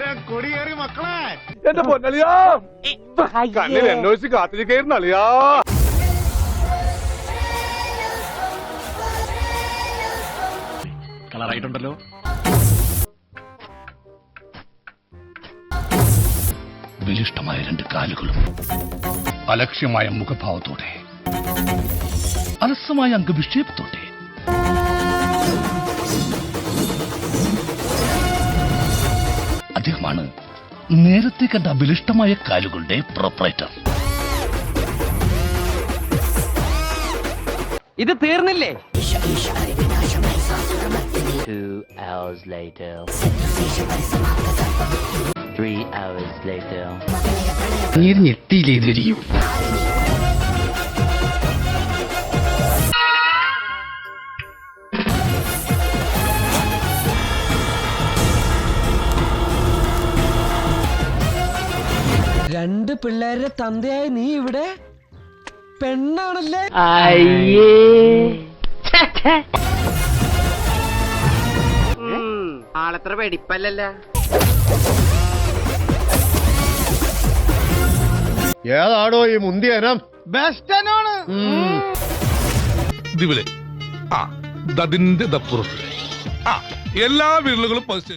കൊടിയേറി മക്കളെ. എന്റെ പൊന്നളിയാ കണ്ണിൽ എന്നോച്ച് കാത്തിരിക്കായിരുന്നു അളിയാ. കളറായിട്ടുണ്ടല്ലോ. ബലിഷ്ടമായ രണ്ട് കാലുകളും അലക്ഷ്യമായ മുഖഭാവത്തോടെ അലസമായ അംഗവിക്ഷേപത്തോടെ അദ്ദേഹമാണ് നേരത്തെ കണ്ട ബലിഷ്ടമായ കാലുകളുടെ പ്രൊപ്പറേറ്റർ ഇത് തീർന്നില്ലേ? Two hours രണ്ട് പിള്ളേരുടെ തന്തയായി നീ ഇവിടെ? പെണ്ണാണല്ലേ? അയ്യേ. ആളത്ര വെടിപ്പല്ലല്ല. ഏതാണോ ഈ മുന്തിയനം ബെസ്റ്റനാണ് ദിവിലെ ആ ദതിന്റെ ദപ്പുറത്ത്. ആ എല്ലാ വിരലുകളും പതിച്ച്